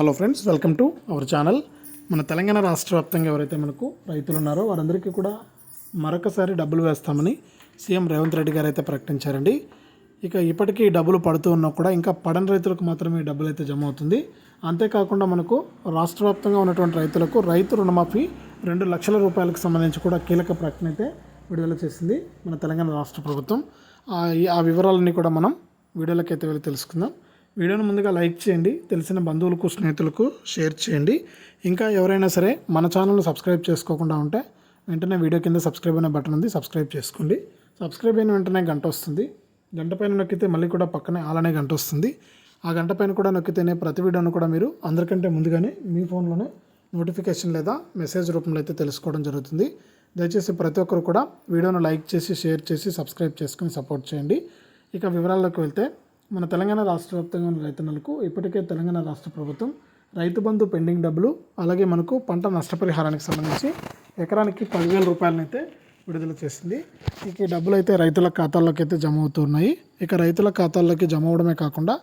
Hello friends welcome to our channel మన తెలంగాణ రాష్ట్ర వ్యాప్తంగా ఎవరైతే మనకు రైతులు ఉన్నారో వారందరికీ కూడా మరొకసారి డబ్బులు వేస్తామని సీఎం రేవంత్ రెడ్డి గారు అయితే ప్రకటించారండి. ఇక ఇప్పటికీ డబ్బులు పడుతూ ఉన్నా కూడా ఇంకా పడని రైతులకు మాత్రమే డబ్బులు అయితే జమ అవుతుంది. అంతేకాకుండా మనకు రాష్ట్ర వ్యాప్తంగా ఉన్నటువంటి రైతులకు రైతు రుణమాఫీ రెండు లక్షల రూపాయలకు సంబంధించి కూడా కీలక ప్రకటన అయితే విడుదల చేసింది మన తెలంగాణ రాష్ట్ర ప్రభుత్వం. ఆ ఆ వివరాలన్నీ కూడా మనం వీడియోలోకి అయితే వెళ్ళి తెలుసుకుందాం. వీడియోను ముందుగా లైక్ చేయండి తెలిసిన బంధువులకు స్నేహితులకు షేర్ చేయండి. ఇంకా ఎవరైనా సరే మన ఛానల్ను సబ్స్క్రైబ్ చేసుకోకుండా ఉంటే వెంటనే వీడియో కింద సబ్స్క్రైబ్ అనే బటన్ ఉంది సబ్స్క్రైబ్ చేసుకోండి. సబ్స్క్రైబ్ అయిన వెంటనే గంట వస్తుంది. గంట పైన నొక్కితే మళ్ళీ కూడా పక్కనే అలానే గంట వస్తుంది. ఆ గంట పైన కూడా నొక్కితేనే ప్రతి వీడియోను కూడా మీరు అందరికంటే ముందుగానే మీ ఫోన్లోనే నోటిఫికేషన్ లేదా మెసేజ్ రూపంలో అయితే తెలుసుకోవడం జరుగుతుంది. దయచేసి ప్రతి ఒక్కరు కూడా వీడియోను లైక్ చేసి షేర్ చేసి సబ్స్క్రైబ్ చేసుకుని సపోర్ట్ చేయండి. ఇక వివరాల్లోకి వెళ్తే మన తెలంగాణ రాష్ట్ర వ్యాప్తంగా ఉన్న రైతన్నలకు ఇప్పటికే తెలంగాణ రాష్ట్ర ప్రభుత్వం రైతు బంధు పెండింగ్ డబ్బులు అలాగే మనకు పంట నష్టపరిహారానికి సంబంధించి ఎకరానికి పదివేల రూపాయలనైతే విడుదల చేసింది. ఇక ఈ డబ్బులు అయితే రైతుల ఖాతాల్లోకి అయితే జమ అవుతున్నాయి ఇక రైతుల ఖాతాల్లోకి జమ అవడమే కాకుండా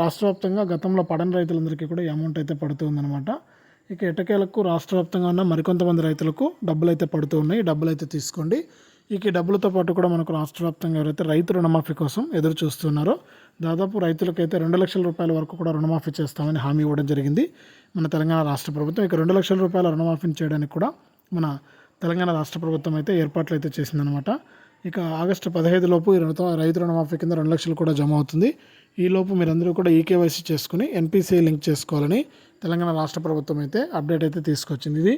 రాష్ట్ర వ్యాప్తంగా గతంలో పడని రైతులందరికీ కూడా ఈ అమౌంట్ అయితే పడుతుందన్నమాట ఇక ఎటకేలకు రాష్ట్ర వ్యాప్తంగా ఉన్న మరికొంతమంది రైతులకు డబ్బులు అయితే పడుతూ ఉన్నాయి. డబ్బులు అయితే తీసుకోండి. ఇక డబ్బులతో పాటు కూడా మనకు రాష్ట్ర వ్యాప్తంగా ఎవరైతే రైతు రుణమాఫీ కోసం ఎదురు చూస్తున్నారో దాదాపు రైతులకైతే రెండు లక్షల రూపాయల వరకు కూడా రుణమాఫీ చేస్తామని హామీ ఇవ్వడం జరిగింది. మన తెలంగాణ రాష్ట్ర ప్రభుత్వం ఇక రెండు లక్షల రూపాయల రుణమాఫీని చేయడానికి కూడా మన తెలంగాణ రాష్ట్ర ప్రభుత్వం అయితే ఏర్పాట్లు అయితే చేసిందనమాట ఇక ఆగస్టు పదహైదు లోపు ఈ రుణ రైతు రుణమాఫీ కింద రెండు లక్షలు కూడా జమ అవుతుంది. ఈ లోపు మీరందరూ కూడా ఈకేవైసీ చేసుకుని ఎన్పిసిఐ లింక్ చేసుకోవాలని తెలంగాణ రాష్ట్ర ప్రభుత్వం అయితే అప్డేట్ అయితే తీసుకొచ్చింది. ఇది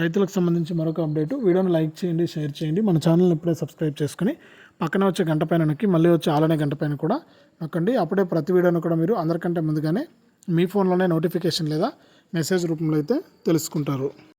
రైతులకు సంబంధించి మరొక అప్డేట్. వీడియోని లైక్ చేయండి షేర్ చేయండి. మన ఛానల్ని ఇప్పుడే సబ్స్క్రైబ్ చేసుకుని పక్కన వచ్చే గంట పైన నొక్కి మళ్ళీ వచ్చే ఆలనే గంట పైన కూడా నొక్కండి. అప్పుడే ప్రతి వీడియోను కూడా మీరు అందరికంటే ముందుగానే మీ ఫోన్లోనే నోటిఫికేషన్ లేదా మెసేజ్ రూపంలో అయితే తెలుసుకుంటారు.